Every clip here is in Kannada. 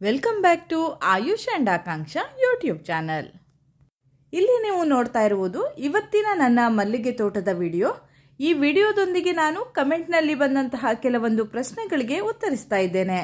Welcome back to Ayush and Akanksha YouTube channel ಇಲ್ಲಿ ನೀವು ನೋಡ್ತಾ ಇರುವುದು ಇವತ್ತಿನ ನನ್ನ ಮಲ್ಲಿಗೆ ತೋಟದ ವಿಡಿಯೋ ಈ ವಿಡಿಯೋದೊಂದಿಗೆ ನಾನು ಕಮೆಂಟ್ನಲ್ಲಿ ಬಂದಂತಹ ಕೆಲವೊಂದು ಪ್ರಶ್ನೆಗಳಿಗೆ ಉತ್ತರಿಸ್ತಾ ಇದ್ದೇನೆ.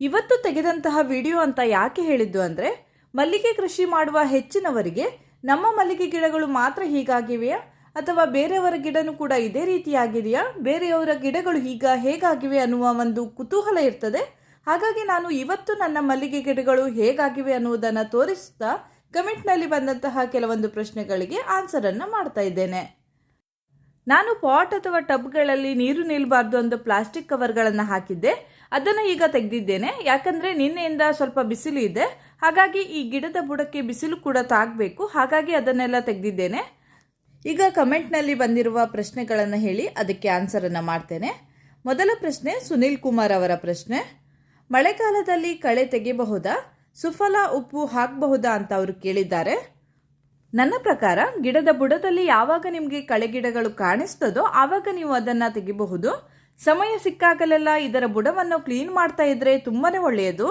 ಇವತ್ತು ತೆಗೆದಂತಹ ವಿಡಿಯೋ ಅಂತ ಯಾಕೆ ಹೇಳಿದ್ದು ಅಂದರೆ, ಮಲ್ಲಿಗೆ ಕೃಷಿ ಮಾಡುವ ಹೆಚ್ಚಿನವರಿಗೆ ನಮ್ಮ ಮಲ್ಲಿಗೆ ಗಿಡಗಳು ಮಾತ್ರ ಹೀಗಾಗಿವೆಯಾ? ಅಥವಾ ಬೇರೆಯವರ ಗಿಡನೂ ಕೂಡ ಇದೇ ರೀತಿಯಾಗಿದೆಯಾ? ಬೇರೆಯವರ ಗಿಡಗಳು ಈಗ ಹೇಗಾಗಿವೆ ಅನ್ನುವ ಒಂದು ಕುತೂಹಲ ಇರ್ತದೆ. ಹಾಗಾಗಿ ನಾನು ಇವತ್ತು ನನ್ನ ಮಲ್ಲಿಗೆ ಗಿಡಗಳು ಹೇಗಾಗಿವೆ ಅನ್ನುವುದನ್ನು ತೋರಿಸ್ತಾ ಕಮೆಂಟ್ನಲ್ಲಿ ಬಂದಂತಹ ಕೆಲವೊಂದು ಪ್ರಶ್ನೆಗಳಿಗೆ ಆನ್ಸರನ್ನು ಮಾಡ್ತಾ ಇದ್ದೇನೆ. ನಾನು ಪಾಟ್ ಅಥವಾ ಟಬ್ಗಳಲ್ಲಿ ನೀರು ನಿಲ್ಲಬಾರ್ದು ಅಂತ ಪ್ಲಾಸ್ಟಿಕ್ ಕವರ್ಗಳನ್ನು ಹಾಕಿದ್ದೆ. ಅದನ್ನು ಈಗ ತೆಗೆದಿದ್ದೇನೆ. ಯಾಕಂದರೆ ನಿನ್ನೆಯಿಂದ ಸ್ವಲ್ಪ ಬಿಸಿಲು ಇದೆ. ಹಾಗಾಗಿ ಈ ಗಿಡದ ಬುಡಕ್ಕೆ ಬಿಸಿಲು ಕೂಡ ತಾಗಬೇಕು. ಹಾಗಾಗಿ ಅದನ್ನೆಲ್ಲ ತೆಗೆದಿದ್ದೇನೆ. ಈಗ ಕಮೆಂಟ್ನಲ್ಲಿ ಬಂದಿರುವ ಪ್ರಶ್ನೆಗಳನ್ನು ಹೇಳಿ ಅದಕ್ಕೆ ಆನ್ಸರನ್ನು ಮಾಡ್ತೇನೆ. ಮೊದಲ ಪ್ರಶ್ನೆ ಸುನೀಲ್ ಕುಮಾರ್ ಅವರ ಪ್ರಶ್ನೆ. ಮಳೆಗಾಲದಲ್ಲಿ ಕಳೆ ತೆಗೆಯಬಹುದಾ? ಸುಫಲ ಉಪ್ಪು ಹಾಕಬಹುದಾ ಅಂತ ಅವರು ಕೇಳಿದ್ದಾರೆ. ನನ್ನ ಪ್ರಕಾರ ಗಿಡದ ಬುಡದಲ್ಲಿ ಯಾವಾಗ ನಿಮಗೆ ಕಳೆ ಗಿಡಗಳು ಕಾಣಿಸ್ತದೋ ಆವಾಗ ನೀವು ಅದನ್ನು ತೆಗಿಬಹುದು ಸಮಯ ಸಿಕ್ಕಾಗಲೆಲ್ಲ ಇದರ ಬುಡವನ್ನು ಕ್ಲೀನ್ ಮಾಡ್ತಾ ಇದ್ರೆ ತುಂಬಾನೇ ಒಳ್ಳೆಯದು.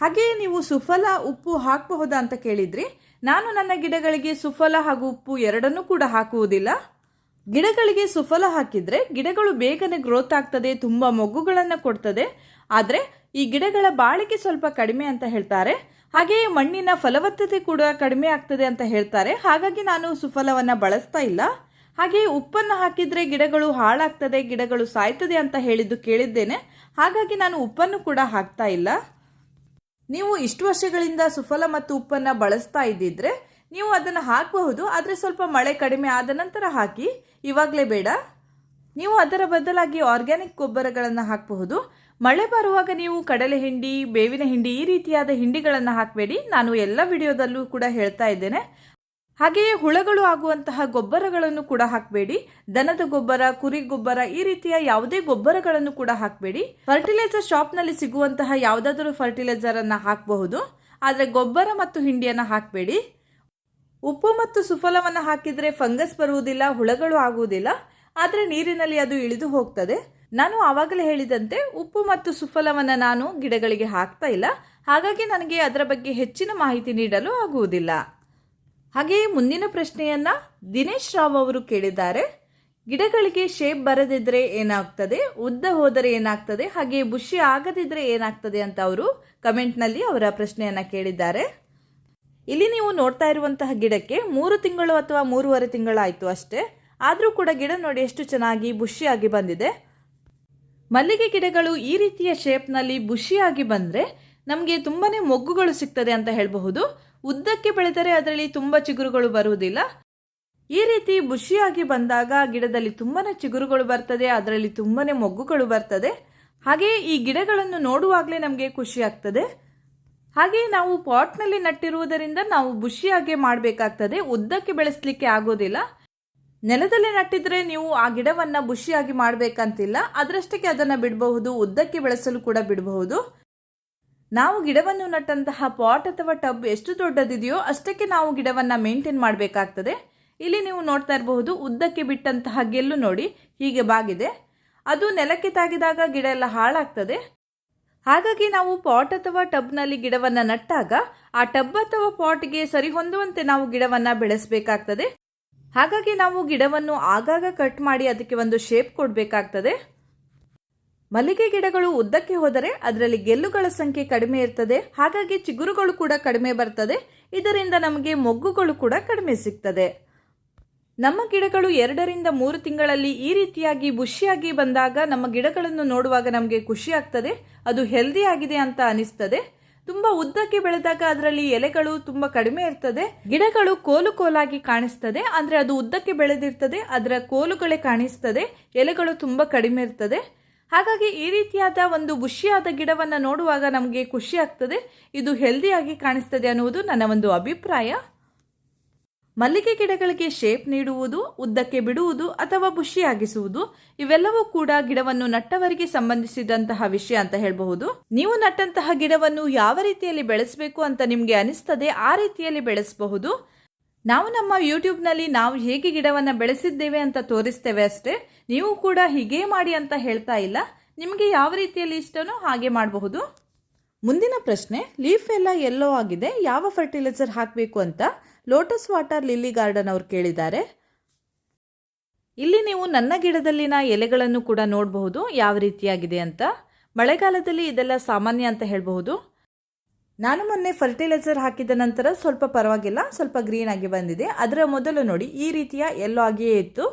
ಹಾಗೆಯೇ ನೀವು ಸುಫಲ ಉಪ್ಪು ಹಾಕಬಹುದಾ ಅಂತ ಕೇಳಿದ್ರಿ. ನಾನು ನನ್ನ ಗಿಡಗಳಿಗೆ ಸುಫಲ ಹಾಗೂ ಉಪ್ಪು ಎರಡನ್ನೂ ಕೂಡ ಹಾಕುವುದಿಲ್ಲ. ಗಿಡಗಳಿಗೆ ಸುಫಲ ಹಾಕಿದ್ರೆ ಗಿಡಗಳು ಬೇಗನೆ ಗ್ರೋತ್ ಆಗ್ತದೆ, ತುಂಬ ಮೊಗ್ಗುಗಳನ್ನು ಕೊಡ್ತದೆ. ಆದರೆ ಈ ಗಿಡಗಳ ಬಾಳಿಕೆ ಸ್ವಲ್ಪ ಕಡಿಮೆ ಅಂತ ಹೇಳ್ತಾರೆ. ಹಾಗೆಯೇ ಮಣ್ಣಿನ ಫಲವತ್ತತೆ ಕೂಡ ಕಡಿಮೆ ಆಗ್ತದೆ ಅಂತ ಹೇಳ್ತಾರೆ. ಹಾಗಾಗಿ ನಾನು ಸುಫಲವನ್ನು ಬಳಸ್ತಾ ಇಲ್ಲ. ಹಾಗೆಯೇ ಉಪ್ಪನ್ನು ಹಾಕಿದರೆ ಗಿಡಗಳು ಹಾಳಾಗ್ತದೆ, ಗಿಡಗಳು ಸಾಯ್ತದೆ ಅಂತ ಹೇಳಿದ್ದು ಕೇಳಿದ್ದೇನೆ. ಹಾಗಾಗಿ ನಾನು ಉಪ್ಪನ್ನು ಕೂಡ ಹಾಕ್ತಾ ಇಲ್ಲ. ನೀವು ಇಷ್ಟು ವರ್ಷಗಳಿಂದ ಸುಫಲ ಮತ್ತು ಉಪ್ಪನ್ನು ಬಳಸ್ತಾ ಇದ್ದಿದ್ರೆ ನೀವು ಅದನ್ನು ಹಾಕಬಹುದು, ಆದರೆ ಸ್ವಲ್ಪ ಮಳೆ ಕಡಿಮೆ ಆದ ನಂತರ ಹಾಕಿ. ಇವಾಗಲೇ ಬೇಡ. ನೀವು ಅದರ ಬದಲಾಗಿ ಆರ್ಗ್ಯಾನಿಕ್ ಗೊಬ್ಬರಗಳನ್ನು ಹಾಕಬಹುದು. ಮಳೆ ಬರುವಾಗ ನೀವು ಕಡಲೆ ಹಿಂಡಿ, ಬೇವಿನ ಹಿಂಡಿ ಈ ರೀತಿಯಾದ ಹಿಂಡಿಗಳನ್ನು ಹಾಕಬೇಡಿ. ನಾನು ಎಲ್ಲ ವಿಡಿಯೋದಲ್ಲೂ ಕೂಡ ಹೇಳ್ತಾ ಇದ್ದೇನೆ. ಹಾಗೆಯೇ ಹುಳಗಳು ಆಗುವಂತಹ ಗೊಬ್ಬರಗಳನ್ನು ಕೂಡ ಹಾಕಬೇಡಿ. ದನದ ಗೊಬ್ಬರ, ಕುರಿ ಗೊಬ್ಬರ ಈ ರೀತಿಯ ಯಾವುದೇ ಗೊಬ್ಬರಗಳನ್ನು ಕೂಡ ಹಾಕಬೇಡಿ. ಫರ್ಟಿಲೈಸರ್ ಶಾಪ್ನಲ್ಲಿ ಸಿಗುವಂತಹ ಯಾವುದಾದರೂ ಫರ್ಟಿಲೈಸರ್ ಅನ್ನು ಹಾಕಬಹುದು. ಆದರೆ ಗೊಬ್ಬರ ಮತ್ತು ಹಿಂಡಿಯನ್ನು ಹಾಕಬೇಡಿ. ಉಪ್ಪು ಮತ್ತು ಸುಫಲವನ್ನು ಹಾಕಿದರೆ ಫಂಗಸ್ ಬರುವುದಿಲ್ಲ, ಹುಳಗಳು ಆಗುವುದಿಲ್ಲ. ಆದರೆ ನೀರಿನಲ್ಲಿ ಅದು ಇಳಿದು ಹೋಗ್ತದೆ. ನಾನು ಆವಾಗಲೇ ಹೇಳಿದಂತೆ ಉಪ್ಪು ಮತ್ತು ಸುಫಲವನ್ನು ನಾನು ಗಿಡಗಳಿಗೆ ಹಾಕ್ತಾ ಇಲ್ಲ. ಹಾಗಾಗಿ ನನಗೆ ಅದರ ಬಗ್ಗೆ ಹೆಚ್ಚಿನ ಮಾಹಿತಿ ನೀಡಲು ಆಗುವುದಿಲ್ಲ. ಹಾಗೆಯೇ ಮುಂದಿನ ಪ್ರಶ್ನೆಯನ್ನ ದಿನೇಶ್ ರಾವ್ ಅವರು ಕೇಳಿದ್ದಾರೆ. ಗಿಡಗಳಿಗೆ ಶೇಪ್ ಬರದಿದ್ದರೆ ಏನಾಗ್ತದೆ? ಉದ್ದ ಹೋದರೆ ಏನಾಗ್ತದೆ? ಹಾಗೆ ಬುಷಿ ಆಗದಿದ್ದರೆ ಏನಾಗ್ತದೆ ಅಂತ ಅವರು ಕಮೆಂಟ್ನಲ್ಲಿ ಅವರ ಪ್ರಶ್ನೆಯನ್ನ ಕೇಳಿದ್ದಾರೆ. ಇಲ್ಲಿ ನೀವು ನೋಡ್ತಾ ಇರುವಂತಹ ಗಿಡಕ್ಕೆ ಮೂರು ತಿಂಗಳು ಅಥವಾ ಮೂರುವರೆ ತಿಂಗಳಾಯಿತು ಅಷ್ಟೇ. ಆದರೂ ಕೂಡ ಗಿಡ ನೋಡಿ ಎಷ್ಟು ಚೆನ್ನಾಗಿ ಬುಷಿಯಾಗಿ ಬಂದಿದೆ. ಮಲ್ಲಿಗೆ ಗಿಡಗಳು ಈ ರೀತಿಯ ಶೇಪ್ನಲ್ಲಿ ಬುಷಿಯಾಗಿ ಬಂದರೆ ನಮಗೆ ತುಂಬಾ ಮೊಗ್ಗುಗಳು ಸಿಗ್ತದೆ ಅಂತ ಹೇಳಬಹುದು. ಉದ್ದಕ್ಕೆ ಬೆಳೆದರೆ ಅದರಲ್ಲಿ ತುಂಬ ಚಿಗುರುಗಳು ಬರುವುದಿಲ್ಲ. ಈ ರೀತಿ ಬುಷಿಯಾಗಿ ಬಂದಾಗ ಗಿಡದಲ್ಲಿ ತುಂಬಾ ಚಿಗುರುಗಳು ಬರ್ತದೆ, ಅದರಲ್ಲಿ ತುಂಬಾ ಮೊಗ್ಗುಗಳು ಬರ್ತದೆ. ಹಾಗೆಯೇ ಈ ಗಿಡಗಳನ್ನು ನೋಡುವಾಗಲೇ ನಮಗೆ ಖುಷಿ ಆಗ್ತದೆ. ಹಾಗೆಯೇ ನಾವು ಪಾಟ್ನಲ್ಲಿ ನಟ್ಟಿರುವುದರಿಂದ ನಾವು ಬುಷಿಯಾಗಿ ಮಾಡಬೇಕಾಗ್ತದೆ. ಉದ್ದಕ್ಕೆ ಬೆಳೆಸಲಿಕ್ಕೆ ಆಗೋದಿಲ್ಲ. ನೆಲದಲ್ಲಿ ನಟ್ಟಿದ್ರೆ ನೀವು ಆ ಗಿಡವನ್ನ ಬುಷಿಯಾಗಿ ಮಾಡಬೇಕಂತಿಲ್ಲ, ಅದರಷ್ಟಕ್ಕೆ ಅದನ್ನು ಬಿಡಬಹುದು, ಉದ್ದಕ್ಕೆ ಬೆಳೆಸಲು ಕೂಡ ಬಿಡಬಹುದು. ನಾವು ಗಿಡವನ್ನು ನಟ್ಟಂತಹ ಪಾಟ್ ಅಥವಾ ಟಬ್ ಎಷ್ಟು ದೊಡ್ಡದಿದೆಯೋ ಅಷ್ಟಕ್ಕೆ ನಾವು ಗಿಡವನ್ನ ಮೇಂಟೈನ್ ಮಾಡಬೇಕಾಗ್ತದೆ. ಇಲ್ಲಿ ನೀವು ನೋಡ್ತಾ ಇರಬಹುದು, ಉದ್ದಕ್ಕೆ ಬಿಟ್ಟಂತಹ ಗೆಲ್ಲು ನೋಡಿ, ಹೀಗೆ ಬಾಗಿದೆ. ಅದು ನೆಲಕ್ಕೆ ತಾಗಿದಾಗ ಗಿಡ ಎಲ್ಲ ಹಾಳಾಗ್ತದೆ. ಹಾಗಾಗಿ ನಾವು ಪಾಟ್ ಅಥವಾ ಟಬ್ನಲ್ಲಿ ಗಿಡವನ್ನ ನಟ್ಟಾಗ, ಆ ಟಬ್ ಅಥವಾ ಪಾಟ್ಗೆ ಸರಿ ಹೊಂದುವಂತೆ ನಾವು ಗಿಡವನ್ನ ಬೆಳೆಸಬೇಕಾಗ್ತದೆ. ಹಾಗಾಗಿ ನಾವು ಗಿಡವನ್ನು ಆಗಾಗ ಕಟ್ ಮಾಡಿ ಅದಕ್ಕೆ ಒಂದು ಶೇಪ್ ಕೊಡಬೇಕಾಗ್ತದೆ. ಮಲ್ಲಿಗೆ ಗಿಡಗಳು ಉದ್ದಕ್ಕೆ ಹೋದರೆ ಅದರಲ್ಲಿ ಗೆಲ್ಲುಗಳ ಸಂಖ್ಯೆ ಕಡಿಮೆ ಇರ್ತದೆ. ಹಾಗಾಗಿ ಚಿಗುರುಗಳು ಕೂಡ ಕಡಿಮೆ ಬರ್ತದೆ. ಇದರಿಂದ ನಮಗೆ ಮೊಗ್ಗುಗಳು ಕೂಡ ಕಡಿಮೆ ಸಿಗ್ತದೆ. ನಮ್ಮ ಗಿಡಗಳು ಎರಡರಿಂದ ಮೂರು ತಿಂಗಳಲ್ಲಿ ಈ ರೀತಿಯಾಗಿ ಬುಷಿಯಾಗಿ ಬಂದಾಗ ನಮ್ಮ ಗಿಡಗಳನ್ನು ನೋಡುವಾಗ ನಮಗೆ ಖುಷಿ ಆಗ್ತದೆ. ಅದು ಹೆಲ್ದಿ ಆಗಿದೆ ಅಂತ ಅನಿಸ್ತದೆ. ತುಂಬಾ ಉದ್ದಕ್ಕೆ ಬೆಳೆದಾಗ ಅದರಲ್ಲಿ ಎಲೆಗಳು ತುಂಬಾ ಕಡಿಮೆ ಇರ್ತದೆ. ಗಿಡಗಳು ಕೋಲು ಕೋಲಾಗಿ ಕಾಣಿಸ್ತದೆ. ಅಂದ್ರೆ ಅದು ಉದ್ದಕ್ಕೆ ಬೆಳೆದಿರ್ತದೆ, ಅದರ ಕೋಲುಗಳೇ ಕಾಣಿಸ್ತದೆ, ಎಲೆಗಳು ತುಂಬಾ ಕಡಿಮೆ ಇರ್ತದೆ. ಹಾಗಾಗಿ ಈ ರೀತಿಯಾದ ಒಂದು ಬುಷಿಯಾದ ಗಿಡವನ್ನು ನೋಡುವಾಗ ನಮಗೆ ಖುಷಿ ಆಗ್ತದೆ. ಇದು ಹೆಲ್ದಿಯಾಗಿ ಕಾಣಿಸ್ತದೆ ಅನ್ನುವುದು ನನ್ನ ಒಂದು ಅಭಿಪ್ರಾಯ. ಮಲ್ಲಿಗೆ ಗಿಡಗಳಿಗೆ ಶೇಪ್ ನೀಡುವುದು, ಉದ್ದಕ್ಕೆ ಬಿಡುವುದು ಅಥವಾ ಬುಷಿಯಾಗಿಸುವುದು, ಇವೆಲ್ಲವೂ ಕೂಡ ಗಿಡವನ್ನು ನಟ್ಟವರಿಗೆ ಸಂಬಂಧಿಸಿದಂತಹ ವಿಷಯ ಅಂತ ಹೇಳಬಹುದು. ನೀವು ನಟ್ಟಂತಹ ಗಿಡವನ್ನು ಯಾವ ರೀತಿಯಲ್ಲಿ ಬೆಳೆಸಬೇಕು ಅಂತ ನಿಮಗೆ ಅನಿಸ್ತದೆ ಆ ರೀತಿಯಲ್ಲಿ ಬೆಳೆಸಬಹುದು. ನಾವು ನಮ್ಮ ಯೂಟ್ಯೂಬ್ನಲ್ಲಿ ನಾವು ಹೇಗೆ ಗಿಡವನ್ನು ಬೆಳೆಸಿದ್ದೇವೆ ಅಂತ ತೋರಿಸ್ತೇವೆ ಅಷ್ಟೇ. ನೀವು ಕೂಡ ಹೀಗೆ ಮಾಡಿ ಅಂತ ಹೇಳ್ತಾ ಇಲ್ಲ. ನಿಮಗೆ ಯಾವ ರೀತಿಯಲ್ಲಿ ಇಷ್ಟನೋ ಹಾಗೆ ಮಾಡಬಹುದು. ಮುಂದಿನ ಪ್ರಶ್ನೆ, ಲೀಫ್ ಎಲ್ಲ ಎಲ್ಲೋ ಆಗಿದೆ, ಯಾವ ಫರ್ಟಿಲೈಸರ್ ಹಾಕಬೇಕು ಅಂತ? ಲೋಟಸ್ ವಾಟರ್ ಲಿಲ್ಲಿ ಗಾರ್ಡನ್ ಅವ್ರು ಕೇಳಿದ್ದಾರೆ. ಇಲ್ಲಿ ನೀವು ನನ್ನ ಗಿಡದಲ್ಲಿನ ಎಲೆಗಳನ್ನು ಕೂಡ ನೋಡಬಹುದು. ಯಾವ ರೀತಿಯಾಗಿದೆ ಅಂತ. ಮಳೆಗಾಲದಲ್ಲಿ ಇದೆಲ್ಲ ಸಾಮಾನ್ಯ ಅಂತ ಹೇಳಬಹುದು. ನಾನು ಮೊನ್ನೆ ಫರ್ಟಿಲೈಸರ್ ಹಾಕಿದ ನಂತರ ಸ್ವಲ್ಪ ಪರವಾಗಿಲ್ಲ, ಸ್ವಲ್ಪ ಗ್ರೀನ್ ಆಗಿ ಬಂದಿದೆ. ಅದರ ಮೊದಲು ನೋಡಿ, ಈ ರೀತಿಯ ಎಲ್ಲೋ ಆಗಿಯೇ ಇತ್ತು.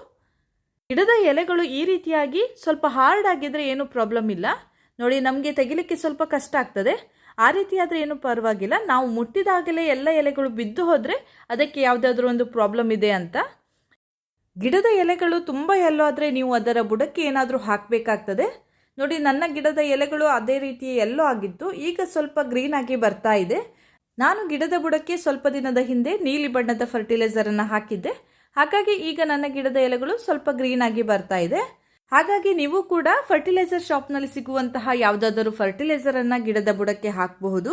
ಗಿಡದ ಎಲೆಗಳು ಈ ರೀತಿಯಾಗಿ ಸ್ವಲ್ಪ ಹಾರ್ಡ್ ಆಗಿದ್ರೆ ಏನು ಪ್ರಾಬ್ಲಮ್ ಇಲ್ಲ. ನೋಡಿ, ನಮಗೆ ತೆಗಿಲಿಕ್ಕೆ ಸ್ವಲ್ಪ ಕಷ್ಟ ಆಗ್ತದೆ. ಆ ರೀತಿ ಆದರೆ ಏನು ಪರವಾಗಿಲ್ಲ. ನಾವು ಮುಟ್ಟಿದಾಗಲೇ ಎಲ್ಲ ಎಲೆಗಳು ಬಿದ್ದು ಹೋದರೆ ಅದಕ್ಕೆ ಯಾವುದಾದ್ರೂ ಒಂದು ಪ್ರಾಬ್ಲಮ್ ಇದೆ ಅಂತ. ಗಿಡದ ಎಲೆಗಳು ತುಂಬ ಎಲ್ಲೋ ಆದರೆ ನೀವು ಅದರ ಬುಡಕ್ಕೆ ಏನಾದರೂ ಹಾಕಬೇಕಾಗ್ತದೆ. ನೋಡಿ, ನನ್ನ ಗಿಡದ ಎಲೆಗಳು ಅದೇ ರೀತಿ ಎಲ್ಲೋ ಆಗಿತ್ತು. ಈಗ ಸ್ವಲ್ಪ ಗ್ರೀನ್ ಆಗಿ ಬರ್ತಾ ಇದೆ. ನಾನು ಗಿಡದ ಬುಡಕ್ಕೆ ಸ್ವಲ್ಪ ದಿನದ ಹಿಂದೆ ನೀಲಿ ಬಣ್ಣದ ಫರ್ಟಿಲೈಸರನ್ನು ಹಾಕಿದ್ದೆ. ಹಾಗಾಗಿ ಈಗ ನನ್ನ ಗಿಡದ ಎಲೆಗಳು ಸ್ವಲ್ಪ ಗ್ರೀನ್ ಆಗಿ ಬರ್ತಾ ಇದೆ. ಹಾಗಾಗಿ ನೀವು ಕೂಡ ಫರ್ಟಿಲೈಸರ್ ಶಾಪ್ನಲ್ಲಿ ಸಿಗುವಂತಹ ಯಾವುದಾದರೂ ಫರ್ಟಿಲೈಸರನ್ನು ಗಿಡದ ಬುಡಕ್ಕೆ ಹಾಕಬಹುದು.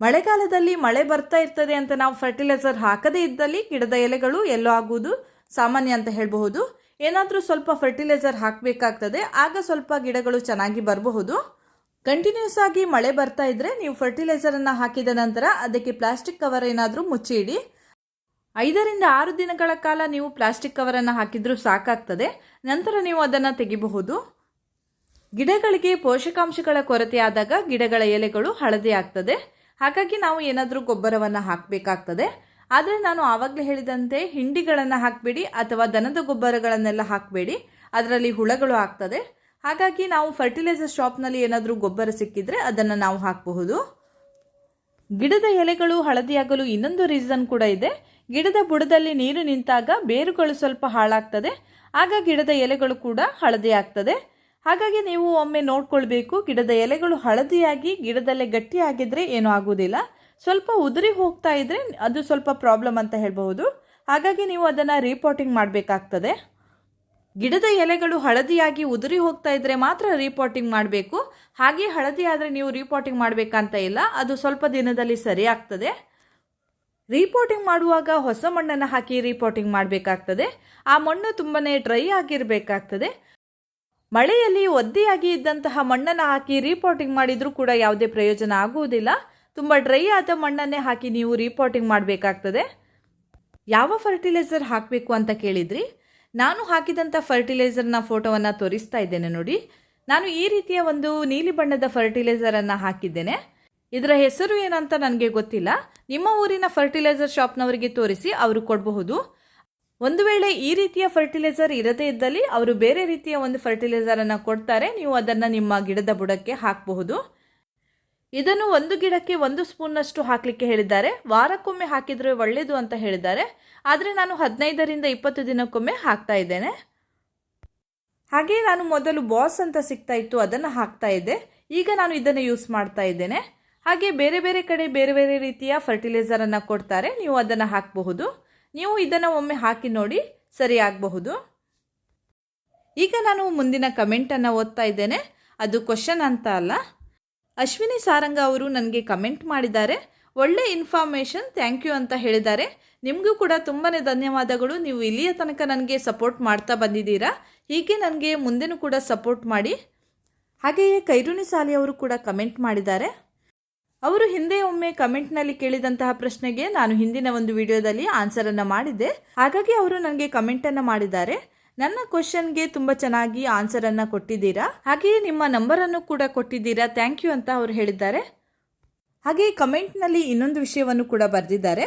ಮಳೆಗಾಲದಲ್ಲಿ ಮಳೆ ಬರ್ತಾ ಇರ್ತದೆ ಅಂತ ನಾವು ಫರ್ಟಿಲೈಸರ್ ಹಾಕದೇ ಇದ್ದಲ್ಲಿ ಗಿಡದ ಎಲೆಗಳು ಎಲ್ಲೋ ಆಗುವುದು ಸಾಮಾನ್ಯ ಅಂತ ಹೇಳಬಹುದು. ಏನಾದರೂ ಸ್ವಲ್ಪ ಫರ್ಟಿಲೈಸರ್ ಹಾಕಬೇಕಾಗ್ತದೆ, ಆಗ ಸ್ವಲ್ಪ ಗಿಡಗಳು ಚೆನ್ನಾಗಿ ಬರಬಹುದು. ಕಂಟಿನ್ಯೂಸ್ ಆಗಿ ಮಳೆ ಬರ್ತಾ ಇದ್ರೆ ನೀವು ಫರ್ಟಿಲೈಸರನ್ನು ಹಾಕಿದ ನಂತರ ಅದಕ್ಕೆ ಪ್ಲಾಸ್ಟಿಕ್ ಕವರ್ ಏನಾದರೂ ಮುಚ್ಚಿ ಇಡಿ ಐದರಿಂದ ಆರು ದಿನಗಳ ಕಾಲ ನೀವು ಪ್ಲಾಸ್ಟಿಕ್ ಕವರನ್ನು ಹಾಕಿದರೂ ಸಾಕಾಗ್ತದೆ. ನಂತರ ನೀವು ಅದನ್ನು ತೆಗಿಬಹುದು. ಗಿಡಗಳಿಗೆ ಪೋಷಕಾಂಶಗಳ ಕೊರತೆ ಆದಾಗ ಗಿಡಗಳ ಎಲೆಗಳು ಹಳದಿ ಆಗ್ತದೆ. ಹಾಗಾಗಿ ನಾವು ಏನಾದರೂ ಗೊಬ್ಬರವನ್ನು ಹಾಕಬೇಕಾಗ್ತದೆ. ಆದರೆ ನಾನು ಆವಾಗಲೇ ಹೇಳಿದಂತೆ ಹಿಂಡಿಗಳನ್ನು ಹಾಕಬೇಡಿ ಅಥವಾ ದನದ ಗೊಬ್ಬರಗಳನ್ನೆಲ್ಲ ಹಾಕಬೇಡಿ. ಅದರಲ್ಲಿ ಹುಳಗಳು ಆಗ್ತದೆ. ಹಾಗಾಗಿ ನಾವು ಫರ್ಟಿಲೈಸರ್ ಶಾಪ್ನಲ್ಲಿ ಏನಾದರೂ ಗೊಬ್ಬರ ಸಿಕ್ಕಿದ್ರೆ ಅದನ್ನು ನಾವು ಹಾಕಬಹುದು. ಗಿಡದ ಎಲೆಗಳು ಹಳದಿಯಾಗಲು ಇನ್ನೊಂದು ರೀಸನ್ ಕೂಡ ಇದೆ. ಗಿಡದ ಬುಡದಲ್ಲಿ ನೀರು ನಿಂತಾಗ ಬೇರುಗಳು ಸ್ವಲ್ಪ ಹಾಳಾಗ್ತದೆ. ಆಗ ಗಿಡದ ಎಲೆಗಳು ಕೂಡ ಹಳದಿ ಆಗ್ತದೆ. ಹಾಗಾಗಿ ನೀವು ಒಮ್ಮೆ ನೋಡ್ಕೊಳ್ಬೇಕು, ಗಿಡದ ಎಲೆಗಳು ಹಳದಿಯಾಗಿ ಗಿಡದಲ್ಲೇ ಗಟ್ಟಿಯಾಗಿದ್ದರೆ ಏನೂ ಆಗುವುದಿಲ್ಲ. ಸ್ವಲ್ಪ ಉದುರಿ ಹೋಗ್ತಾ ಇದ್ರೆ ಅದು ಸ್ವಲ್ಪ ಪ್ರಾಬ್ಲಮ್ ಅಂತ ಹೇಳಬಹುದು. ಹಾಗಾಗಿ ನೀವು ಅದನ್ನು ರಿಪೋರ್ಟಿಂಗ್ ಮಾಡಬೇಕಾಗ್ತದೆ. ಗಿಡದ ಎಲೆಗಳು ಹಳದಿಯಾಗಿ ಉದುರಿ ಹೋಗ್ತಾ ಇದ್ರೆ ಮಾತ್ರ ರಿಪೋರ್ಟಿಂಗ್ ಮಾಡಬೇಕು. ಹಾಗೆ ಹಳದಿ ಆದರೆ ನೀವು ರೀಪಾಟಿಂಗ್ ಮಾಡಬೇಕಂತ ಇಲ್ಲ. ಅದು ಸ್ವಲ್ಪ ದಿನದಲ್ಲಿ ಸರಿ ಆಗ್ತದೆ. ರೀಪೋಟಿಂಗ್ ಮಾಡುವಾಗ ಹೊಸ ಮಣ್ಣನ್ನು ಹಾಕಿ ರಿಪೋರ್ಟಿಂಗ್ ಮಾಡಬೇಕಾಗ್ತದೆ. ಆ ಮಣ್ಣು ತುಂಬಾ ಡ್ರೈ ಆಗಿರಬೇಕಾಗ್ತದೆ. ಮಳೆಯಲ್ಲಿ ಒದ್ದೆಯಾಗಿ ಇದ್ದಂತಹ ಮಣ್ಣನ್ನು ಹಾಕಿ ರಿಪೋರ್ಟಿಂಗ್ ಮಾಡಿದರೂ ಕೂಡ ಯಾವುದೇ ಪ್ರಯೋಜನ ಆಗುವುದಿಲ್ಲ. ತುಂಬ ಡ್ರೈ ಆದ ಮಣ್ಣನ್ನೇ ಹಾಕಿ ನೀವು ರಿಪೋರ್ಟಿಂಗ್ ಮಾಡಬೇಕಾಗ್ತದೆ. ಯಾವ ಫರ್ಟಿಲೈಸರ್ ಹಾಕಬೇಕು ಅಂತ ಕೇಳಿದ್ರಿ? ನಾನು ಹಾಕಿದಂಥ ಫರ್ಟಿಲೈಸರ್ನ ಫೋಟೋವನ್ನು ತೋರಿಸ್ತಾ ಇದ್ದೇನೆ ನೋಡಿ. ನಾನು ಈ ರೀತಿಯ ಒಂದು ನೀಲಿ ಬಣ್ಣದ ಫರ್ಟಿಲೈಸರನ್ನು ಹಾಕಿದ್ದೇನೆ. ಇದರ ಹೆಸರು ಏನಂತ ನನಗೆ ಗೊತ್ತಿಲ್ಲ. ನಿಮ್ಮ ಊರಿನ ಫರ್ಟಿಲೈಸರ್ ಶಾಪ್ನವರಿಗೆ ತೋರಿಸಿ ಅವರು ಕೊಡಬಹುದು. ಒಂದು ವೇಳೆ ಈ ರೀತಿಯ ಫರ್ಟಿಲೈಸರ್ ಇರದೇ ಇದ್ದಲ್ಲಿ ಅವರು ಬೇರೆ ರೀತಿಯ ಒಂದು ಫರ್ಟಿಲೈಸರನ್ನು ಕೊಡ್ತಾರೆ. ನೀವು ಅದನ್ನು ನಿಮ್ಮ ಗಿಡದ ಬುಡಕ್ಕೆ ಹಾಕಬಹುದು. ಇದನ್ನು ಒಂದು ಗಿಡಕ್ಕೆ ಒಂದು ಸ್ಪೂನ್ನಷ್ಟು ಹಾಕಲಿಕ್ಕೆ ಹೇಳಿದ್ದಾರೆ. ವಾರಕ್ಕೊಮ್ಮೆ ಹಾಕಿದರೆ ಒಳ್ಳೆಯದು ಅಂತ ಹೇಳಿದ್ದಾರೆ. ಆದರೆ ನಾನು ಹದಿನೈದರಿಂದ ಇಪ್ಪತ್ತು ದಿನಕ್ಕೊಮ್ಮೆ ಹಾಕ್ತಾ ಇದ್ದೇನೆ. ಹಾಗೆ ನಾನು ಮೊದಲು ಬಾಸ್ ಅಂತ ಸಿಗ್ತಾ ಇತ್ತು, ಅದನ್ನು ಹಾಕ್ತಾ ಇದ್ದೆ. ಈಗ ನಾನು ಇದನ್ನು ಯೂಸ್ ಮಾಡ್ತಾ ಇದ್ದೇನೆ. ಹಾಗೆ ಬೇರೆ ಬೇರೆ ಕಡೆ ಬೇರೆ ಬೇರೆ ರೀತಿಯ ಫರ್ಟಿಲೈಸರನ್ನು ಕೊಡ್ತಾರೆ. ನೀವು ಅದನ್ನು ಹಾಕಬಹುದು. ನೀವು ಇದನ್ನು ಒಮ್ಮೆ ಹಾಕಿ ನೋಡಿ ಸರಿ ಆಗಬಹುದು. ಈಗ ನಾನು ಮುಂದಿನ ಕಮೆಂಟನ್ನು ಓದ್ತಾ ಇದ್ದೇನೆ. ಅದು ಕ್ವಶನ್ ಅಂತ ಅಲ್ಲ. ಅಶ್ವಿನಿ ಸಾರಂಗ ಅವರು ನನಗೆ ಕಮೆಂಟ್ ಮಾಡಿದ್ದಾರೆ. ಒಳ್ಳೆ ಇನ್ಫಾರ್ಮೇಷನ್ ಥ್ಯಾಂಕ್ ಯು ಅಂತ ಹೇಳಿದ್ದಾರೆ. ನಿಮಗೂ ಕೂಡ ತುಂಬಾ ಧನ್ಯವಾದಗಳು. ನೀವು ಇಲ್ಲಿಯ ತನಕ ನನಗೆ ಸಪೋರ್ಟ್ ಮಾಡ್ತಾ ಬಂದಿದ್ದೀರಾ. ಹೀಗೆ ನನಗೆ ಮುಂದೆನೂ ಕೂಡ ಸಪೋರ್ಟ್ ಮಾಡಿ. ಹಾಗೆಯೇ ಕೈರುಣಿ ಸಾಲಿ ಅವರು ಕೂಡ ಕಮೆಂಟ್ ಮಾಡಿದ್ದಾರೆ. ಅವರು ಹಿಂದೆ ಒಮ್ಮೆ ಕಮೆಂಟ್ನಲ್ಲಿ ಕೇಳಿದಂತಹ ಪ್ರಶ್ನೆಗೆ ನಾನು ಹಿಂದಿನ ಒಂದು ವಿಡಿಯೋದಲ್ಲಿ ಆನ್ಸರನ್ನು ಮಾಡಿದ್ದೆ. ಹಾಗಾಗಿ ಅವರು ನನಗೆ ಕಮೆಂಟನ್ನು ಮಾಡಿದ್ದಾರೆ. ನನ್ನ ಕ್ವಶನ್ಗೆ ತುಂಬ ಚೆನ್ನಾಗಿ ಆನ್ಸರನ್ನು ಕೊಟ್ಟಿದ್ದೀರಾ? ಹಾಗೆಯೇ ನಿಮ್ಮ ನಂಬರನ್ನು ಕೂಡ ಕೊಟ್ಟಿದ್ದೀರಾ? ಥ್ಯಾಂಕ್ ಯು ಅಂತ ಅವರು ಹೇಳಿದ್ದಾರೆ. ಹಾಗೆ ಕಮೆಂಟ್ನಲ್ಲಿ ಇನ್ನೊಂದು ವಿಷಯವನ್ನು ಕೂಡ ಬರೆದಿದ್ದಾರೆ.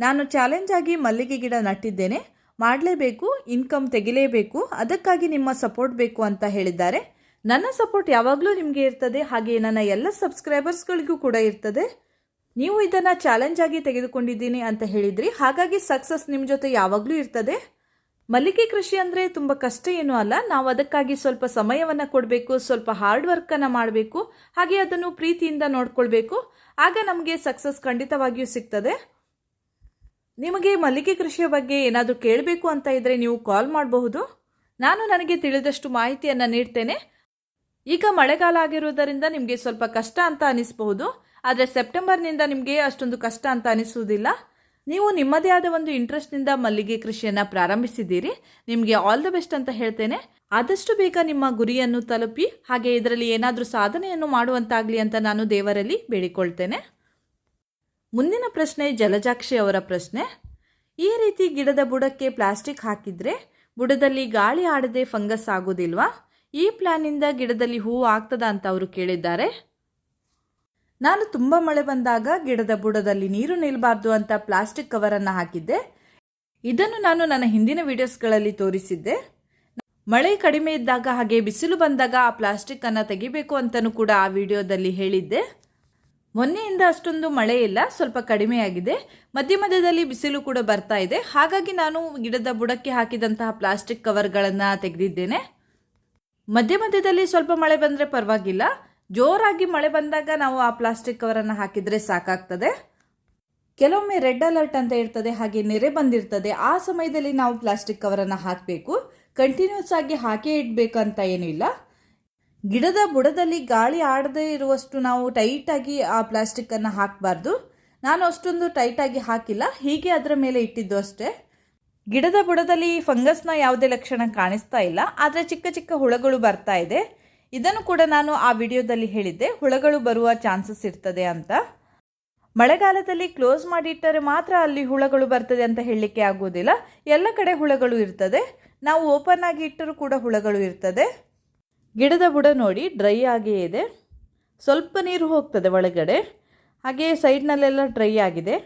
ನಾನು ಚಾಲೆಂಜ್ ಆಗಿ ಮಲ್ಲಿಗೆ ಗಿಡ ನಟ್ಟಿದ್ದೇನೆ. ಮಾಡಲೇಬೇಕು ಇನ್ಕಮ್ ತೆಗಿಲೇಬೇಕು, ಅದಕ್ಕಾಗಿ ನಿಮ್ಮ ಸಪೋರ್ಟ್ ಬೇಕು ಅಂತ ಹೇಳಿದ್ದಾರೆ. ನನ್ನ ಸಪೋರ್ಟ್ ಯಾವಾಗಲೂ ನಿಮಗೆ ಇರ್ತದೆ, ಹಾಗೆ ನನ್ನ ಎಲ್ಲ ಸಬ್ಸ್ಕ್ರೈಬರ್ಸ್ಗಳಿಗೂ ಕೂಡ ಇರ್ತದೆ. ನೀವು ಇದನ್ನು ಚಾಲೆಂಜ್ ಆಗಿ ತೆಗೆದುಕೊಂಡಿದ್ದೀನಿ ಅಂತ ಹೇಳಿದ್ರಿ. ಹಾಗಾಗಿ ಸಕ್ಸಸ್ ನಿಮ್ಮ ಜೊತೆ ಯಾವಾಗಲೂ ಇರ್ತದೆ. ಮಲ್ಲಿಗೆ ಕೃಷಿ ಅಂದರೆ ತುಂಬ ಕಷ್ಟ ಏನೂ ಅಲ್ಲ. ನಾವು ಅದಕ್ಕಾಗಿ ಸ್ವಲ್ಪ ಸಮಯವನ್ನು ಕೊಡಬೇಕು, ಸ್ವಲ್ಪ ಹಾರ್ಡ್ ವರ್ಕನ್ನು ಮಾಡಬೇಕು, ಹಾಗೆ ಅದನ್ನು ಪ್ರೀತಿಯಿಂದ ನೋಡ್ಕೊಳ್ಬೇಕು. ಆಗ ನಮಗೆ ಸಕ್ಸಸ್ ಖಂಡಿತವಾಗಿಯೂ ಸಿಗ್ತದೆ. ನಿಮಗೆ ಮಲ್ಲಿಗೆ ಕೃಷಿಯ ಬಗ್ಗೆ ಏನಾದರೂ ಕೇಳಬೇಕು ಅಂತ ಇದ್ದರೆ ನೀವು ಕಾಲ್ ಮಾಡಬಹುದು. ನಾನು ನನಗೆ ತಿಳಿದಷ್ಟು ಮಾಹಿತಿಯನ್ನು ನೀಡ್ತೇನೆ. ಈಗ ಮಳೆಗಾಲ ಆಗಿರುವುದರಿಂದ ನಿಮಗೆ ಸ್ವಲ್ಪ ಕಷ್ಟ ಅಂತ ಅನಿಸಬಹುದು, ಆದರೆ ಸೆಪ್ಟೆಂಬರ್ನಿಂದ ನಿಮಗೆ ಅಷ್ಟೊಂದು ಕಷ್ಟ ಅಂತ ಅನಿಸುವುದಿಲ್ಲ. ನೀವು ನಿಮ್ಮದೇ ಆದ ಒಂದು ಇಂಟ್ರೆಸ್ಟ್ನಿಂದ ಮಲ್ಲಿಗೆ ಕೃಷಿಯನ್ನು ಪ್ರಾರಂಭಿಸಿದ್ದೀರಿ. ನಿಮಗೆ ಆಲ್ ದ ಬೆಸ್ಟ್ ಅಂತ ಹೇಳ್ತೇನೆ. ಆದಷ್ಟು ಬೇಗ ನಿಮ್ಮ ಗುರಿಯನ್ನು ತಲುಪಿ, ಹಾಗೆ ಇದರಲ್ಲಿ ಏನಾದರೂ ಸಾಧನೆಯನ್ನು ಮಾಡುವಂತಾಗಲಿ ಅಂತ ನಾನು ದೇವರಲ್ಲಿ ಬೇಡಿಕೊಳ್ತೇನೆ. ಮುಂದಿನ ಪ್ರಶ್ನೆ, ಜಲಜಾಕ್ಷಿ ಅವರ ಪ್ರಶ್ನೆ. ಈ ರೀತಿ ಗಿಡದ ಬುಡಕ್ಕೆ ಪ್ಲಾಸ್ಟಿಕ್ ಹಾಕಿದ್ರೆ ಬುಡದಲ್ಲಿ ಗಾಳಿ ಆಡದೆ ಫಂಗಸ್ ಆಗೋದಿಲ್ವಾ ಈ ಪ್ಲ್ಯಾನಿಂದ ಗಿಡದಲ್ಲಿ ಹೂವು ಆಗ್ತದ ಅಂತ ಅವರು ಕೇಳಿದ್ದಾರೆ. ನಾನು ತುಂಬ ಮಳೆ ಬಂದಾಗ ಗಿಡದ ಬುಡದಲ್ಲಿ ನೀರು ನಿಲ್ಲಬಾರ್ದು ಅಂತ ಪ್ಲಾಸ್ಟಿಕ್ ಕವರನ್ನು ಹಾಕಿದ್ದೆ. ಇದನ್ನು ನಾನು ನನ್ನ ಹಿಂದಿನ ವಿಡಿಯೋಸ್ಗಳಲ್ಲಿ ತೋರಿಸಿದ್ದೆ. ಮಳೆ ಕಡಿಮೆ ಇದ್ದಾಗ ಹಾಗೆ ಬಿಸಿಲು ಬಂದಾಗ ಆ ಪ್ಲಾಸ್ಟಿಕ್ಕನ್ನು ತೆಗಿಬೇಕು ಅಂತಲೂ ಕೂಡ ಆ ವಿಡಿಯೋದಲ್ಲಿ ಹೇಳಿದ್ದೆ. ಮೊನ್ನೆಯಿಂದ ಅಷ್ಟೊಂದು ಮಳೆ ಇಲ್ಲ, ಸ್ವಲ್ಪ ಕಡಿಮೆಯಾಗಿದೆ. ಮಧ್ಯ ಮಧ್ಯದಲ್ಲಿ ಬಿಸಿಲು ಕೂಡ ಬರ್ತಾ ಇದೆ. ಹಾಗಾಗಿ ನಾನು ಗಿಡದ ಬುಡಕ್ಕೆ ಹಾಕಿದಂತಹ ಪ್ಲಾಸ್ಟಿಕ್ ಕವರ್ಗಳನ್ನು ತೆಗೆದಿದ್ದೇನೆ. ಮಧ್ಯ ಮಧ್ಯದಲ್ಲಿ ಸ್ವಲ್ಪ ಮಳೆ ಬಂದರೆ ಪರವಾಗಿಲ್ಲ. ಜೋರಾಗಿ ಮಳೆ ಬಂದಾಗ ನಾವು ಆ ಪ್ಲಾಸ್ಟಿಕ್ ಕವರನ್ನು ಹಾಕಿದರೆ ಸಾಕಾಗ್ತದೆ. ಕೆಲವೊಮ್ಮೆ ರೆಡ್ ಅಲರ್ಟ್ ಅಂತ ಇರ್ತದೆ, ಹಾಗೆ ನೆರೆ ಬಂದಿರ್ತದೆ. ಆ ಸಮಯದಲ್ಲಿ ನಾವು ಪ್ಲಾಸ್ಟಿಕ್ ಕವರನ್ನು ಹಾಕಬೇಕು. ಕಂಟಿನ್ಯೂಸ್ ಆಗಿ ಹಾಕೇ ಇಡಬೇಕಂತ ಏನೂ ಇಲ್ಲ ಗಿಡದ ಬುಡದಲ್ಲಿ ಗಾಳಿ ಆಡದೇ ಇರುವಷ್ಟು ನಾವು ಟೈಟಾಗಿ ಆ ಪ್ಲಾಸ್ಟಿಕ್ಕನ್ನು ಹಾಕಬಾರ್ದು. ನಾನು ಅಷ್ಟೊಂದು ಟೈಟಾಗಿ ಹಾಕಿಲ್ಲ, ಹೀಗೆ ಅದರ ಮೇಲೆ ಇಟ್ಟಿದ್ದು ಅಷ್ಟೇ. ಗಿಡದ ಬುಡದಲ್ಲಿ ಫಂಗಸ್ನ ಯಾವುದೇ ಲಕ್ಷಣ ಕಾಣಿಸ್ತಾ ಇಲ್ಲ, ಆದರೆ ಚಿಕ್ಕ ಚಿಕ್ಕ ಹುಳಗಳು ಬರ್ತಾ ಇದೆ. ಇದನ್ನು ಕೂಡ ನಾನು ಆ ವಿಡಿಯೋದಲ್ಲಿ ಹೇಳಿದ್ದೆ. ಹುಳಗಳು ಬರುವ ಚಾನ್ಸಸ್ ಇರ್ತದೆ ಅಂತ. ಮಳೆಗಾಲದಲ್ಲಿ ಕ್ಲೋಸ್ ಮಾಡಿಟ್ಟರೆ ಮಾತ್ರ ಅಲ್ಲಿ ಹುಳಗಳು ಬರ್ತದೆ ಅಂತ ಹೇಳಲಿಕ್ಕೆ ಆಗುವುದಿಲ್ಲ. ಎಲ್ಲ ಕಡೆ ಹುಳಗಳು ಇರ್ತದೆ. ನಾವು ಓಪನ್ ಆಗಿ ಇಟ್ಟರೂ ಕೂಡ ಹುಳಗಳು ಇರ್ತದೆ. ಗಿಡದ ಬುಡ ನೋಡಿ, ಡ್ರೈ ಆಗಿಯೇ ಇದೆ. ಸ್ವಲ್ಪ ನೀರು ಹೋಗ್ತದೆ ಒಳಗಡೆ. ಹಾಗೆಯೇ ಸೈಡ್ನಲ್ಲೆಲ್ಲ ಡ್ರೈ ಆಗಿದೆ.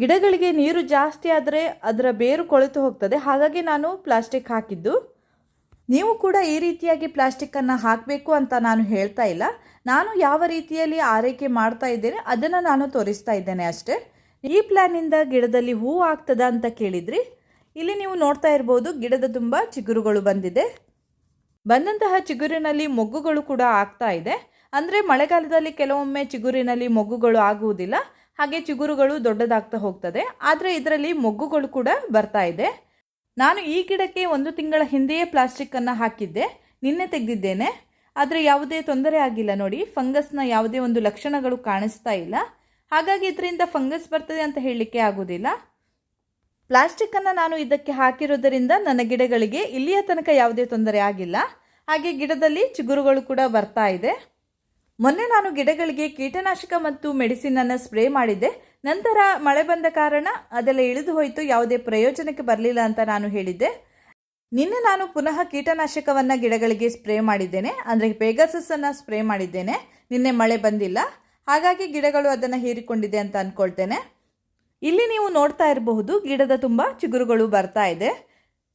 ಗಿಡಗಳಿಗೆ ನೀರು ಜಾಸ್ತಿ ಆದರೆ ಅದರ ಬೇರು ಕೊಳೆತು ಹೋಗ್ತದೆ. ಹಾಗಾಗಿ ನಾನು ಪ್ಲಾಸ್ಟಿಕ್ ಹಾಕಿದ್ದು. ನೀವು ಕೂಡ ಈ ರೀತಿಯಾಗಿ ಪ್ಲಾಸ್ಟಿಕ್ಕನ್ನು ಹಾಕಬೇಕು ಅಂತ ನಾನು ಹೇಳ್ತಾ ಇಲ್ಲ. ನಾನು ಯಾವ ರೀತಿಯಲ್ಲಿ ಆರೈಕೆ ಮಾಡ್ತಾ ಇದ್ದೇನೆ ಅದನ್ನು ನಾನು ತೋರಿಸ್ತಾ ಇದ್ದೇನೆ ಅಷ್ಟೇ. ಈ ಪ್ಲ್ಯಾನಿಂದ ಗಿಡದಲ್ಲಿ ಹೂ ಆಗ್ತದ ಅಂತ ಕೇಳಿದ್ರಿ. ಇಲ್ಲಿ ನೀವು ನೋಡ್ತಾ ಇರ್ಬೋದು ಗಿಡದ ತುಂಬ ಚಿಗುರುಗಳು ಬಂದಿದೆ. ಬಂದಂತಹ ಚಿಗುರಿನಲ್ಲಿ ಮೊಗ್ಗುಗಳು ಕೂಡ ಆಗ್ತಾ ಇದೆ. ಅಂದರೆ ಮಳೆಗಾಲದಲ್ಲಿ ಕೆಲವೊಮ್ಮೆ ಚಿಗುರಿನಲ್ಲಿ ಮೊಗ್ಗುಗಳು ಆಗುವುದಿಲ್ಲ. ಹಾಗೆ ಚಿಗುರುಗಳು ದೊಡ್ಡದಾಗ್ತಾ ಹೋಗ್ತದೆ. ಆದರೆ ಇದರಲ್ಲಿ ಮೊಗ್ಗುಗಳು ಕೂಡ ಬರ್ತಾ ಇದೆ. ನಾನು ಈ ಗಿಡಕ್ಕೆ ಒಂದು ತಿಂಗಳ ಹಿಂದೆಯೇ ಪ್ಲಾಸ್ಟಿಕ್ಕನ್ನು ಹಾಕಿದ್ದೆ. ನಿನ್ನೆ ತೆಗೆದಿದ್ದೇನೆ. ಆದರೆ ಯಾವುದೇ ತೊಂದರೆ ಆಗಿಲ್ಲ ನೋಡಿ. ಫಂಗಸ್ನ ಯಾವುದೇ ಒಂದು ಲಕ್ಷಣಗಳು ಕಾಣಿಸ್ತಾ ಇಲ್ಲ. ಹಾಗಾಗಿ ಇದರಿಂದ ಫಂಗಸ್ ಬರ್ತದೆ ಅಂತ ಹೇಳಲಿಕ್ಕೆ ಆಗೋದಿಲ್ಲ. ಪ್ಲಾಸ್ಟಿಕ್ಕನ್ನು ನಾನು ಇದಕ್ಕೆ ಹಾಕಿರೋದರಿಂದ ನನ್ನ ಗಿಡಗಳಿಗೆ ಇಲ್ಲಿಯ ತನಕ ಯಾವುದೇ ತೊಂದರೆ ಆಗಿಲ್ಲ. ಹಾಗೆ ಗಿಡದಲ್ಲಿ ಚಿಗುರುಗಳು ಕೂಡ ಬರ್ತಾ ಇದೆ. ಮೊನ್ನೆ ನಾನು ಗಿಡಗಳಿಗೆ ಕೀಟನಾಶಕ ಮತ್ತು ಮೆಡಿಸಿನ್ ಅನ್ನು ಸ್ಪ್ರೇ ಮಾಡಿದ್ದೆ. ನಂತರ ಮಳೆ ಬಂದ ಕಾರಣ ಅದೆಲ್ಲ ಇಳಿದು ಹೋಯಿತು. ಯಾವುದೇ ಪ್ರಯೋಜನಕ್ಕೆ ಬರಲಿಲ್ಲ ಅಂತ ನಾನು ಹೇಳಿದ್ದೆ. ನಿನ್ನೆ ನಾನು ಪುನಃ ಕೀಟನಾಶಕವನ್ನು ಗಿಡಗಳಿಗೆ ಸ್ಪ್ರೇ ಮಾಡಿದ್ದೇನೆ. ಅಂದರೆ ಪೇಗಸಸ್ಸನ್ನು ಸ್ಪ್ರೇ ಮಾಡಿದ್ದೇನೆ. ನಿನ್ನೆ ಮಳೆ ಬಂದಿಲ್ಲ. ಹಾಗಾಗಿ ಗಿಡಗಳು ಅದನ್ನು ಹೀರಿಕೊಂಡಿದೆ ಅಂತ ಅಂದ್ಕೊಳ್ತೇನೆ ಇಲ್ಲಿ ನೀವು ನೋಡ್ತಾ ಇರಬಹುದು, ಗಿಡದ ತುಂಬ ಚಿಗುರುಗಳು ಬರ್ತಾ ಇದೆ.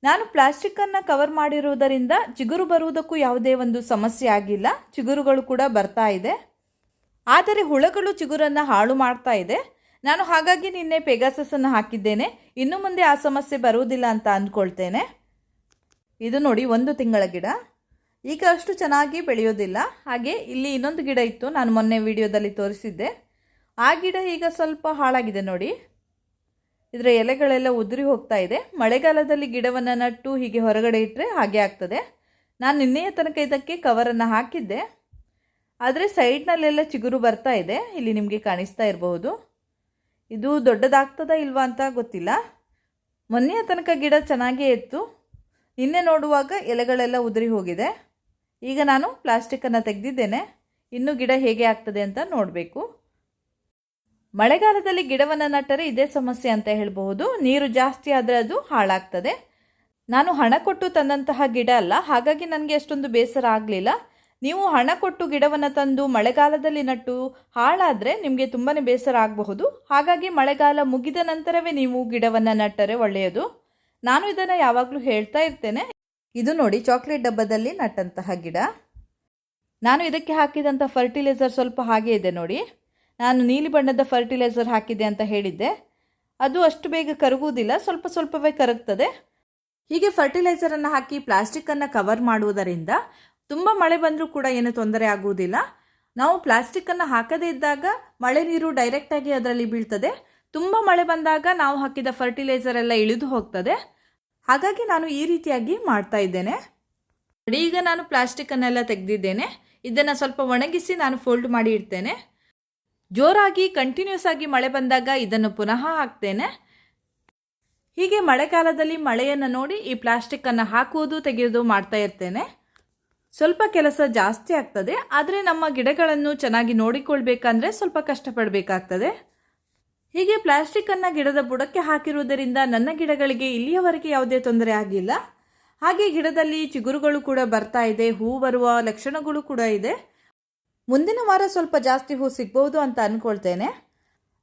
ನಾನು ಪ್ಲಾಸ್ಟಿಕ್ಕನ್ನು ಕವರ್ ಮಾಡಿರುವುದರಿಂದ ಚಿಗುರು ಬರುವುದಕ್ಕೂ ಯಾವುದೇ ಒಂದು ಸಮಸ್ಯೆ ಆಗಿಲ್ಲ. ಚಿಗುರುಗಳು ಕೂಡ ಬರ್ತಾ ಇದೆ. ಆದರೆ ಹುಳಗಳು ಚಿಗುರನ್ನು ಹಾಳು ಮಾಡ್ತಾ ಇದೆ. ನಾನು ಹಾಗಾಗಿ ನಿನ್ನೆ ಪೆಗಾಸಸನ್ನು ಹಾಕಿದ್ದೇನೆ. ಇನ್ನು ಮುಂದೆ ಆ ಸಮಸ್ಯೆ ಬರುವುದಿಲ್ಲ ಅಂತ ಅಂದ್ಕೊಳ್ತೇನೆ. ಇದು ನೋಡಿ ಒಂದು ತಿಂಗಳ ಗಿಡ. ಈಗ ಅಷ್ಟು ಚೆನ್ನಾಗಿ ಬೆಳೆಯೋದಿಲ್ಲ. ಹಾಗೆ ಇಲ್ಲಿ ಇನ್ನೊಂದು ಗಿಡ ಇತ್ತು. ನಾನು ಮೊನ್ನೆ ವಿಡಿಯೋದಲ್ಲಿ ತೋರಿಸಿದ್ದೆ. ಆ ಗಿಡ ಈಗ ಸ್ವಲ್ಪ ಹಾಳಾಗಿದೆ ನೋಡಿ. ಇದರ ಎಲೆಗಳೆಲ್ಲ ಉದುರಿ ಹೋಗ್ತಾ ಇದೆ. ಮಳೆಗಾಲದಲ್ಲಿ ಗಿಡವನ್ನು ನಟ್ಟು ಹೀಗೆ ಹೊರಗಡೆ ಇಟ್ಟರೆ ಹಾಗೆ ಆಗ್ತದೆ. ನಾನು ನಿನ್ನೆಯ ತನಕ ಇದಕ್ಕೆ ಕವರನ್ನು ಹಾಕಿದ್ದೆ. ಆದರೆ ಸೈಡ್ನಲ್ಲೆಲ್ಲ ಚಿಗುರು ಬರ್ತಾ ಇದೆ. ಇಲ್ಲಿ ನಿಮಗೆ ಕಾಣಿಸ್ತಾ ಇರಬಹುದು. ಇದು ದೊಡ್ಡದಾಗ್ತದ ಇಲ್ವಾ ಅಂತ ಗೊತ್ತಿಲ್ಲ. ಮೊನ್ನೆಯ ತನಕ ಗಿಡ ಚೆನ್ನಾಗೇ ಇತ್ತು. ನಿನ್ನೆ ನೋಡುವಾಗ ಎಲೆಗಳೆಲ್ಲ ಉದುರಿ ಹೋಗಿದೆ. ಈಗ ನಾನು ಪ್ಲಾಸ್ಟಿಕ್ಕನ್ನು ತೆಗೆದಿದ್ದೇನೆ. ಇನ್ನೂ ಗಿಡ ಹೇಗೆ ಆಗ್ತದೆ ಅಂತ ನೋಡಬೇಕು. ಮಳೆಗಾಲದಲ್ಲಿ ಗಿಡವನ್ನು ನಟ್ಟರೆ ಇದೇ ಸಮಸ್ಯೆ ಅಂತ ಹೇಳಬಹುದು. ನೀರು ಜಾಸ್ತಿ ಆದರೆ ಅದು ಹಾಳಾಗ್ತದೆ. ನಾನು ಹಣ ಕೊಟ್ಟು ತಂದಂತಹ ಗಿಡ ಅಲ್ಲ, ಹಾಗಾಗಿ ನನಗೆ ಅಷ್ಟೊಂದು ಬೇಸರ ಆಗಲಿಲ್ಲ. ನೀವು ಹಣ ಕೊಟ್ಟು ಗಿಡವನ್ನು ತಂದು ಮಳೆಗಾಲದಲ್ಲಿ ನಟ್ಟು ಹಾಳಾದರೆ ನಿಮಗೆ ತುಂಬಾ ಬೇಸರ ಆಗಬಹುದು. ಹಾಗಾಗಿ ಮಳೆಗಾಲ ಮುಗಿದ ನಂತರವೇ ನೀವು ಗಿಡವನ್ನು ನಟ್ಟರೆ ಒಳ್ಳೆಯದು. ನಾನು ಇದನ್ನು ಯಾವಾಗಲೂ ಹೇಳ್ತಾ ಇರ್ತೇನೆ. ಇದು ನೋಡಿ ಚಾಕ್ಲೇಟ್ ಡಬ್ಬದಲ್ಲಿ ನಟ್ಟಂತಹ ಗಿಡ. ನಾನು ಇದಕ್ಕೆ ಹಾಕಿದಂಥ ಫರ್ಟಿಲೈಸರ್ ಸ್ವಲ್ಪ ಹಾಗೆ ಇದೆ ನೋಡಿ. ನಾನು ನೀಲಿ ಬಣ್ಣದ ಫರ್ಟಿಲೈಸರ್ ಹಾಕಿದೆ ಅಂತ ಹೇಳಿದ್ದೆ. ಅದು ಅಷ್ಟು ಬೇಗ ಕರಗುವುದಿಲ್ಲ, ಸ್ವಲ್ಪ ಸ್ವಲ್ಪವೇ ಕರಗ್ತದೆ. ಹೀಗೆ ಫರ್ಟಿಲೈಸರನ್ನು ಹಾಕಿ ಪ್ಲಾಸ್ಟಿಕ್ಕನ್ನು ಕವರ್ ಮಾಡುವುದರಿಂದ ತುಂಬ ಮಳೆ ಬಂದರೂ ಕೂಡ ಏನು ತೊಂದರೆ ಆಗುವುದಿಲ್ಲ. ನಾವು ಪ್ಲಾಸ್ಟಿಕ್ಕನ್ನು ಹಾಕದೇ ಇದ್ದಾಗ ಮಳೆ ನೀರು ಡೈರೆಕ್ಟಾಗಿ ಅದರಲ್ಲಿ ಬೀಳ್ತದೆ. ತುಂಬ ಮಳೆ ಬಂದಾಗ ನಾವು ಹಾಕಿದ ಫರ್ಟಿಲೈಸರ್ ಎಲ್ಲ ಇಳಿದು ಹೋಗ್ತದೆ. ಹಾಗಾಗಿ ನಾನು ಈ ರೀತಿಯಾಗಿ ಮಾಡ್ತಾ ಇದ್ದೇನೆ. ಈಗ ನಾನು ಪ್ಲಾಸ್ಟಿಕ್ಕನ್ನೆಲ್ಲ ತೆಗೆದಿದ್ದೇನೆ. ಇದನ್ನು ಸ್ವಲ್ಪ ಒಣಗಿಸಿ ನಾನು ಫೋಲ್ಡ್ ಮಾಡಿ ಇಡ್ತೇನೆ. ಜೋರಾಗಿ ಕಂಟಿನ್ಯೂಸ್ ಆಗಿ ಮಳೆ ಬಂದಾಗ ಇದನ್ನು ಪುನಃ ಹಾಕ್ತೇನೆ. ಹೀಗೆ ಮಳೆಗಾಲದಲ್ಲಿ ಮಳೆಯನ್ನು ನೋಡಿ ಈ ಪ್ಲಾಸ್ಟಿಕ್ಕನ್ನು ಹಾಕುವುದು ತೆಗೆಯೋದು ಮಾಡ್ತಾ ಇರ್ತೇನೆ. ಸ್ವಲ್ಪ ಕೆಲಸ ಜಾಸ್ತಿ ಆಗ್ತದೆ, ಆದರೆ ನಮ್ಮ ಗಿಡಗಳನ್ನು ಚೆನ್ನಾಗಿ ನೋಡಿಕೊಳ್ಬೇಕಂದ್ರೆ ಸ್ವಲ್ಪ ಕಷ್ಟಪಡಬೇಕಾಗ್ತದೆ. ಹೀಗೆ ಪ್ಲಾಸ್ಟಿಕ್ಕನ್ನು ಗಿಡದ ಬುಡಕ್ಕೆ ಹಾಕಿರುವುದರಿಂದ ನನ್ನ ಗಿಡಗಳಿಗೆ ಇಲ್ಲಿಯವರೆಗೆ ಯಾವುದೇ ತೊಂದರೆ ಆಗಿಲ್ಲ. ಹಾಗೆ ಗಿಡದಲ್ಲಿ ಚಿಗುರುಗಳು ಕೂಡ ಬರ್ತಾ ಇದೆ, ಹೂ ಬರುವ ಲಕ್ಷಣಗಳು ಕೂಡ ಇದೆ. ಮುಂದಿನ ವಾರ ಸ್ವಲ್ಪ ಜಾಸ್ತಿ ಹೂ ಸಿಗ್ಬೋದು ಅಂತ ಅಂದ್ಕೊಳ್ತೇನೆ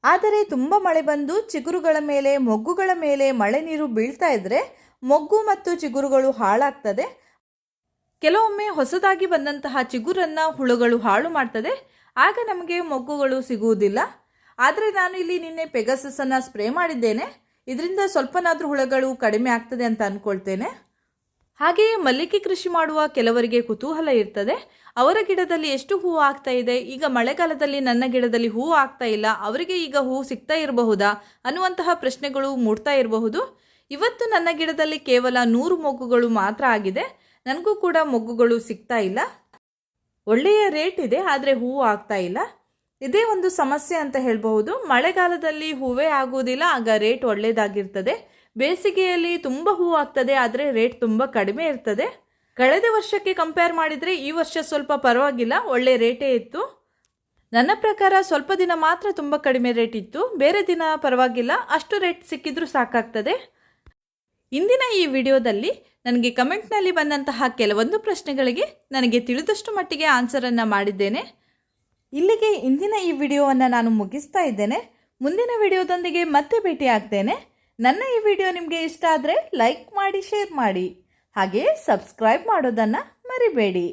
ಆದರೆ ತುಂಬ ಮಳೆ ಬಂದು ಚಿಗುರುಗಳ ಮೇಲೆ, ಮೊಗ್ಗುಗಳ ಮೇಲೆ ಮಳೆ ನೀರು ಬೀಳ್ತಾ ಇದ್ದರೆ ಮೊಗ್ಗು ಮತ್ತು ಚಿಗುರುಗಳು ಹಾಳಾಗ್ತದೆ. ಕೆಲವೊಮ್ಮೆ ಹೊಸದಾಗಿ ಬಂದಂತಹ ಚಿಗುರನ್ನು ಹುಳುಗಳು ಹಾಳು ಮಾಡ್ತದೆ. ಆಗ ನಮಗೆ ಮೊಗ್ಗುಗಳು ಸಿಗುವುದಿಲ್ಲ. ಆದರೆ ನಾನು ಇಲ್ಲಿ ನಿನ್ನೆ ಪೆಗಸಸನ್ನು ಸ್ಪ್ರೇ ಮಾಡಿದ್ದೇನೆ. ಇದರಿಂದ ಸ್ವಲ್ಪನಾದರೂ ಹುಳುಗಳು ಕಡಿಮೆ ಆಗ್ತದೆ ಅಂತ ಅಂದ್ಕೊಳ್ತೇನೆ ಹಾಗೆಯೇ ಮಲ್ಲಿಗೆ ಕೃಷಿ ಮಾಡುವ ಕೆಲವರಿಗೆ ಕುತೂಹಲ ಇರ್ತದೆ. ಅವರ ಗಿಡದಲ್ಲಿ ಎಷ್ಟು ಹೂವು ಆಗ್ತಾ ಇದೆ? ಈಗ ಮಳೆಗಾಲದಲ್ಲಿ ನನ್ನ ಗಿಡದಲ್ಲಿ ಹೂವು ಆಗ್ತಾ ಇಲ್ಲ. ಅವರಿಗೆ ಈಗ ಹೂವು ಸಿಗ್ತಾ ಇರಬಹುದಾ? ಅನ್ನುವಂತಹ ಪ್ರಶ್ನೆಗಳು ಮೂಡ್ತಾ ಇರಬಹುದು. ಇವತ್ತು ನನ್ನ ಗಿಡದಲ್ಲಿ ಕೇವಲ ನೂರು ಮೊಗ್ಗುಗಳು ಮಾತ್ರ ಆಗಿದೆ. ನನಗೂ ಕೂಡ ಮೊಗ್ಗುಗಳು ಸಿಗ್ತಾ ಇಲ್ಲ. ಒಳ್ಳೆಯ ರೇಟ್ ಇದೆ, ಆದರೆ ಹೂವು ಆಗ್ತಾ ಇಲ್ಲ. ಇದೇ ಒಂದು ಸಮಸ್ಯೆ ಅಂತ ಹೇಳಬಹುದು. ಮಳೆಗಾಲದಲ್ಲಿ ಹೂವೇ ಆಗುವುದಿಲ್ಲ, ಆಗ ರೇಟ್ ಒಳ್ಳೆಯದಾಗಿರ್ತದೆ ಬೇಸಿಗೆಯಲ್ಲಿ ತುಂಬ ಹೂವು ಆಗ್ತದೆ, ಆದರೆ ರೇಟ್ ತುಂಬ ಕಡಿಮೆ ಇರ್ತದೆ. ಕಳೆದ ವರ್ಷಕ್ಕೆ ಕಂಪೇರ್ ಮಾಡಿದರೆ ಈ ವರ್ಷ ಸ್ವಲ್ಪ ಪರವಾಗಿಲ್ಲ, ಒಳ್ಳೆ ರೇಟೇ ಇತ್ತು. ನನ್ನ ಪ್ರಕಾರ ಸ್ವಲ್ಪ ದಿನ ಮಾತ್ರ ತುಂಬ ಕಡಿಮೆ ರೇಟ್ ಇತ್ತು. ಬೇರೆ ದಿನ ಪರವಾಗಿಲ್ಲ, ಅಷ್ಟು ರೇಟ್ ಸಿಕ್ಕಿದ್ರೂ ಸಾಕಾಗ್ತದೆ. ಇಂದಿನ ಈ ವಿಡಿಯೋದಲ್ಲಿ ನನಗೆ ಕಮೆಂಟ್ನಲ್ಲಿ ಬಂದಂತಹ ಕೆಲವೊಂದು ಪ್ರಶ್ನೆಗಳಿಗೆ ನನಗೆ ತಿಳಿದಷ್ಟು ಮಟ್ಟಿಗೆ ಆನ್ಸರನ್ನು ಮಾಡಿದ್ದೇನೆ. ಇಲ್ಲಿಗೆ ಇಂದಿನ ಈ ವಿಡಿಯೋವನ್ನು ನಾನು ಮುಗಿಸ್ತಾ ಇದ್ದೇನೆ. ಮುಂದಿನ ವಿಡಿಯೋದೊಂದಿಗೆ ಮತ್ತೆ ಭೇಟಿ ಆಗ್ತೇನೆ ನನ್ನ ಈ ವಿಡಿಯೋ ನಿಮಗೆ ಇಷ್ಟ ಆದರೆ ಲೈಕ್ ಮಾಡಿ ಶೇರ್ ಮಾಡಿ. ಹಾಗೆಯೇ ಸಬ್ಸ್ಕ್ರೈಬ್ ಮಾಡೋದನ್ನು ಮರಿಬೇಡಿ.